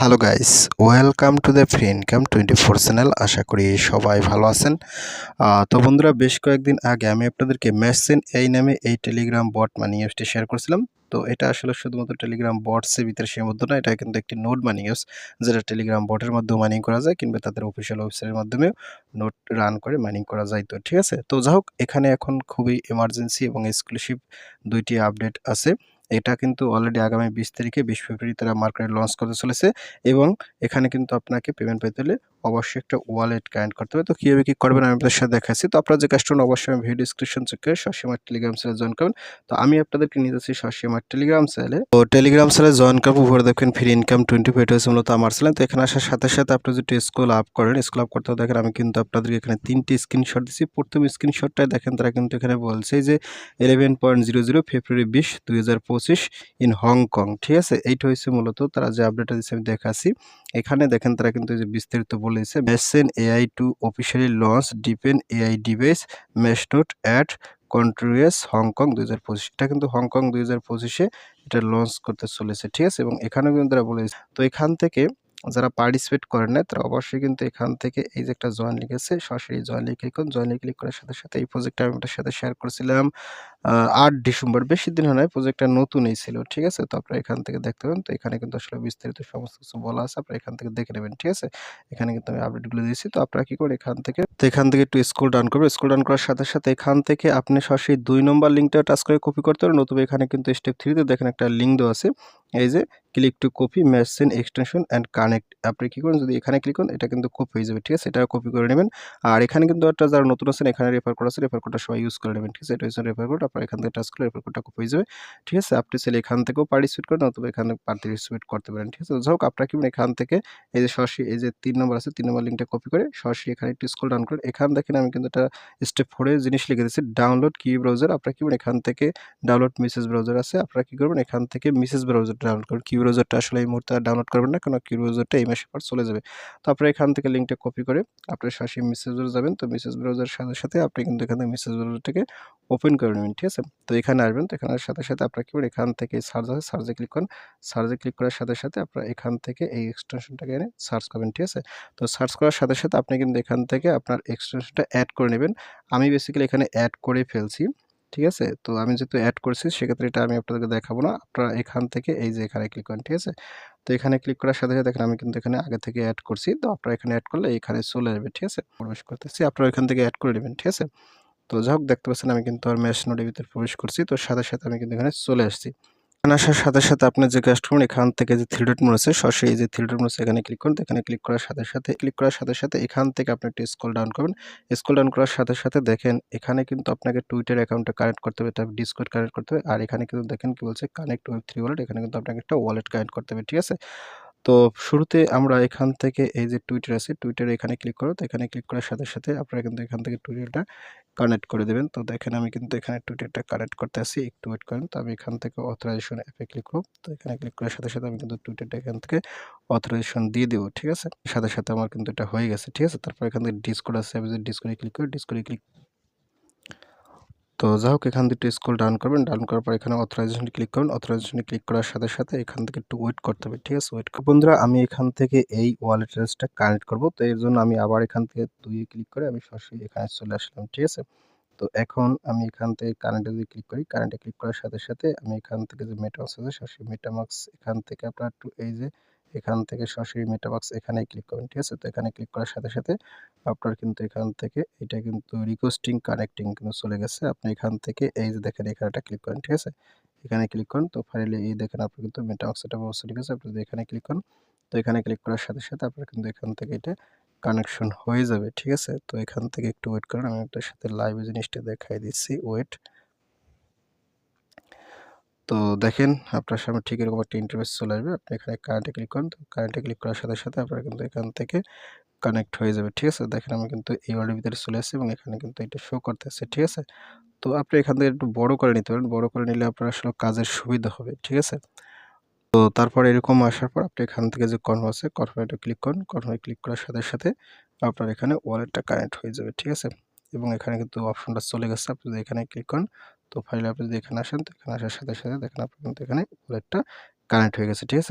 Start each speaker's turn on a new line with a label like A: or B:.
A: Hello guys welcome to the free income twenty four channel আশা করি সবাই ভালো আছেন। তো বন্ধুরা, বেশ কয়েকদিন আগে আমি আপনাদেরকে মেসেন এই নামে এই টেলিগ্রাম বট মানি অ্যাপসটি শেয়ার করেছিলাম। তো এটা আসলে শুধুমাত্র টেলিগ্রাম বটসের ভিতরে সীমাবদ্ধ না এটা কিন্তু একটি নোট মানি অ্যাপস যেটা টেলিগ্রাম বটের মাধ্যমে মাইনিং করা যায়, কিংবা তাদের অফিসিয়াল ওয়েবসাইটের মাধ্যমেও নোট রান করে মাইনিং করা যায়। তো ঠিক আছে? তো যা হোক, এখানে এখন খুবই এমার্জেন্সি এবং এক্সক্লুসিভ দুইটি আপডেট আছে। এটা কিন্তু অলরেডি আগামী বিশ তারিখে, বিশ ফেব্রুয়ারি তারা মার্কেটে লঞ্চ করতে চলেছে এবং এখানে কিন্তু আপনাকে পেমেন্ট পেতে হলে অবশ্যই একটা ওয়ালেট কানেক্ট করতে হবে। তো কীভাবে কী করবেন আমি আপনাদের সাথে দেখাচ্ছি। তো আপনারা যে কাজটা অবশ্যই আমি ভিডিও ডিসক্রিপশন চেক করে টেলিগ্রাম চ্যানেল জয়েন করবেন। তো আমি আপনাদেরকে নিয়ে যাচ্ছি সবসময় টেলিগ্রাম চ্যানেলে তো টেলিগ্রাম চ্যানেলে জয়েন করব উপরে দেখবেন ফ্রি ইনকাম টোয়েন্টি ফাইভ হয়েছে মূলত আমার চ্যানেল তো এখানে আসার সাথে সাথে আপনি যদি স্কুল আপ করেন স্কুল আপ করতে দেখেন, আমি কিন্তু আপনাদেরকে এখানে তিনটি স্ক্রিনশট দিচ্ছি। প্রথম স্ক্রিনশটটায় দেখেন, তারা কিন্তু এখানে বলছে যে ইলেভেন পয়েন্ট জিরো জিরো ফেব্রুয়ারি বিশ, দুই হাজার পঁচিশ ইন হংকং ঠিক আছে? এইটা হচ্ছে মূলত তারা যে আপডেটটা দিচ্ছে, আমি দেখাচ্ছি। এখানে দেখেন, তারা কিন্তু যে বিস্তারিত বলেছে, মেসেন এআই টু অফিসিয়ালি লঞ্চ ডিপেন এআই ডিভাইস মেস্টোট অ্যাট কন্ট্রিয়াস হংকং দুই হাজার পঁচিশ। এটা কিন্তু হংকং দুই হাজার পঁচিশে এটা লঞ্চ করতে চলেছে, ঠিক আছে? এবং এখানেও কিন্তু তারা বলেছে। তো এখান থেকে যারা পার্টিসিপেট করেন না তারা অবশ্যই কিন্তু এখান থেকে এই যে একটা জয়েন লিখেছে সরাসরি জয়েন লিখে করুন। জয়েন ক্লিক করার সাথে সাথে এই প্রজেক্টটা আমি আপনার সাথে শেয়ার করেছিলাম আট ডিসেম্বর। বেশি দিন হয় প্রজেক্টটা নতুনই ছিল, ঠিক আছে? তো আপনারা এখান থেকে দেখতে পাবেন তো এখানে কিন্তু আসলে বিস্তারিত সমস্ত কিছু বলা আছে, আপনারা এখান থেকে দেখে নেবেন, ঠিক আছে? এখানে কিন্তু আমি আপডেটগুলো দিয়েছি। তো আপনারা কি করে এখান থেকে, তো এখান থেকে একটু স্কুল ডাউন করবেন। স্কুল ডাউন করার সাথে সাথে এখান থেকে আপনি সরাসরি দুই নম্বর লিঙ্কটা টাচ করে কপি করতে পারেন। নতুবা এখানে কিন্তু স্টেপ থ্রিতে দেখেন একটা লিঙ্ক দেওয়া আছে। এই যে click to copy machine extension and connect আপনি কী করেন, যদি এখানে ক্লিক করেন, এটা কিন্তু কপি হয়ে যাবে, ঠিক আছে? এটা কপি করে নেবেন। আর এখানে কিন্তু একটা যারা নতুন আছেন, এখানে রেফার করা আছে রেফার কোডটা সবাই ইউজ করে নেবেন, ঠিক আছে? এটা হচ্ছে রেফার কোড আপনার এখান থেকে টাচ করলে রেফার কোডটা কপি হয়ে যাবে, ঠিক আছে? আপনি চাইলে এখান থেকেও পার্টিসিপেট করেন, অথবা এখানে পার্টিসিপেট করতে পারেন, ঠিক আছে? যাই আপনার কি এখান থেকে এই যে সরাসরি, এই যে তিন নম্বর আছে, তিন নম্বর লিঙ্কটা কপি করে সরাসরি এখানে একটু স্কুল ডাউন করেন এখান দেখেন আমি কিন্তু একটা স্টেপ ফোরে জিনিস লিখে দিচ্ছি ডাউনলোড কি ব্রাউজার আপনার কি এখান থেকে ডাউনলোড মেসেজ ব্রাউজার আছে, আপনারা কি করবেন, এখান থেকে মেসেজ ব্রাউজার ডাউনলোড করবেন কি ব্রাউজারটা আসলে এই মুহূর্তে ডাউনলোড করবেন না কারণ কি ব্রাউজারটা এই মাসের পর চলে যাবে। তো আপনারা এখান থেকে লিঙ্কটা কপি করে আপনার সরাসরি মেসেজ ব্রাউজার যাবেন। তো মেসেজ ব্রাউজারের সাথে সাথে আপনি কিন্তু এখান থেকে মেসেজ ব্রাউজারটাকে ওপেন করে নেবেন, ঠিক আছে? তো এখানে আসবেন, তো এখানের সাথে সাথে আপনার কি এখান থেকে সার্চ আছে সার্চে ক্লিক করেন। সার্চে ক্লিক করার সাথে সাথে আপনারা এখান থেকে এই এক্সটেনশনটাকে এনে সার্চ করবেন, ঠিক আছে? তো সার্চ করার সাথে সাথে আপনি কিন্তু এখান থেকে আপনার এক্সটেনশনটা অ্যাড করে নেবেন। আমি বেসিক্যালি এখানে অ্যাড করে ফেলছি। ঠিক আছে? তো আমি যেহেতু অ্যাড করছি, সেক্ষেত্রে এটা আমি আপনাদেরকে দেখাবো না। আপনারা এখান থেকে এই যে এখানে ক্লিক করেন, ঠিক আছে? তো এখানে ক্লিক করার সাথে সাথে আমি কিন্তু এখানে আগে থেকে অ্যাড করছি। তো আপনারা এখানে অ্যাড করলে এখানে চলে যাবে ঠিক আছে? প্রবেশ করতেছি, আপনারা এখান থেকে অ্যাড করে নেবেন, ঠিক আছে? তো যাই হোক, দেখতে পাচ্ছেন আমি কিন্তু আর ম্যাশ নোটের ভিতরে প্রবেশ করছি। তো সাথে সাথে আমি কিন্তু এখানে চলে আসছি। এখানে আসার সাথে সাথে আপনার যে করুন এখান থেকে যে থ্রি ডট মোড আছে সরাসরি যে থ্রি ডট মোড আছে এখানে ক্লিক করুন। এখানে ক্লিক করার সাথে সাথে ক্লিক করার সাথে সাথে এখান থেকে আপনি একটু স্কল ডাউন করবেন স্কল ডাউন করার সাথে সাথে দেখেন, এখানে কিন্তু আপনাকে টুইটার অ্যাকাউন্টে কানেক্ট করতে হবে, তারপর ডিসকোড কানেক্ট করতে হবে, আর এখানে কিন্তু দেখেন কি বলছে কানেক্ট ওয়েব থ্রি ওয়ালেট এখানে কিন্তু আপনাকে একটা ওয়ালেট কানেক্ট করতে হবে, ঠিক আছে? তো শুরুতে আমরা এখান থেকে এই যে টুইটার আছে টুইটারে এখানে ক্লিক করো তো এখানে ক্লিক করার সাথে সাথে আপনারা কিন্তু এখান থেকে টুইটারটা কানেক্ট করে দেবেন। তো দেখেন আমি কিন্তু এখানে টুইটারটা কানেক্ট করতে আসি একটু ওয়েট করেন। তো আমি এখান থেকে অথরাইজেশন অ্যাপে ক্লিক করব। তো এখানে ক্লিক করার সাথে সাথে আমি কিন্তু টুইটারটা এখান থেকে অথরাইজেশন দিয়ে দেবো, ঠিক আছে? সাথে সাথে আমার কিন্তু এটা হয়ে গেছে, ঠিক আছে? তারপর এখান থেকে ডিসকোড আছে, আমি যদি ডিসকোডে ক্লিক করি ডিসকোডে ক্লিক তো যাই হোক, এখান থেকে স্কুল ডাউন করবেন ডাউন করার পর এখানে অথরাইজেশনে ক্লিক করবেন অথরাইজেশনে ক্লিক করার সাথে সাথে এখান থেকে একটু ওয়েট করতে হবে, ঠিক আছে? ওয়েট বন্ধুরা, আমি এখান থেকে এই ওয়ালেট অ্যাড্রেসটা কানেক্ট করব। তো এর জন্য আমি আবার এখান থেকে দুইয়ে ক্লিক করে আমি সরাসরি এখানে চলে আসলাম, ঠিক আছে? তো এখন আমি এখান থেকে কারেন্টে যদি ক্লিক করি কারেন্টে ক্লিক করার সাথে সাথে আমি এখান থেকে যে মেটামাক্স আছে সরাসরি মেটামাক্স এখান থেকে আপনার একটু এই যে এখান থেকে সরাসরি মেটাবক্স এখানে ক্লিক করবেন, ঠিক আছে? তো এখানে ক্লিক করার সাথে সাথে আপনার কিন্তু এখান থেকে এটা কিন্তু রিকোয়েস্টিং কানেক্টিং কিন্তু চলে গেছে। আপনি এখান থেকে এই যে দেখেন এখানে একটা ক্লিক করেন, ঠিক আছে? এখানে ক্লিক করুন, তো ফাইনালি এই দেখেন আপনি কিন্তু মেটাবক্স এটা ব্যবস্থা ঠিক আছে? আপনি এখানে ক্লিক করুন, তো এখানে ক্লিক করার সাথে সাথে আপনার কিন্তু এখান থেকে এটা কানেকশন হয়ে যাবে, ঠিক আছে? তো এখান থেকে একটু ওয়েট করুন, আমি আপনার সাথে লাইভ জিনিসটা দেখাই দিচ্ছি ওয়েট তো দেখেন আপনার সামনে ঠিক এরকম একটা ইন্টারভেস চলে আসবে। আপনি এখানে কারেন্টে ক্লিক করুন, তো কারেন্টে ক্লিক করার সাথে সাথে আপনার কিন্তু এখান থেকে কানেক্ট হয়ে যাবে, ঠিক আছে? দেখেন আমি কিন্তু এই ওয়ার্ডের ভিতরে চলে আসছি এবং এখানে কিন্তু এটা শো করতেছে, ঠিক আছে? তো আপনি এখান থেকে একটু বড় করে নিতে পারেন। বড় করে নিলে আপনার আসলে কাজের সুবিধা হবে, ঠিক আছে? তো তারপর এরকম আসার পর আপনি এখান থেকে যে কনফার্ম আছে কনফার্মে ক্লিক করুন। কনফার্মে ক্লিক করার সাথে সাথে আপনার এখানে ওয়ালেটটা কানেক্ট হয়ে যাবে, ঠিক আছে? এবং এখানে কিন্তু অপশনটা চলে গেছে। আপনি যদি এখানে ক্লিক করেন তো ফাইলে আপনি যদি এখানে আসেন, তো এখানে আসার সাথে সাথে দেখেন আপনার কিন্তু এখানে ওয়ালেটটা কানেক্ট হয়ে গেছে, ঠিক আছে?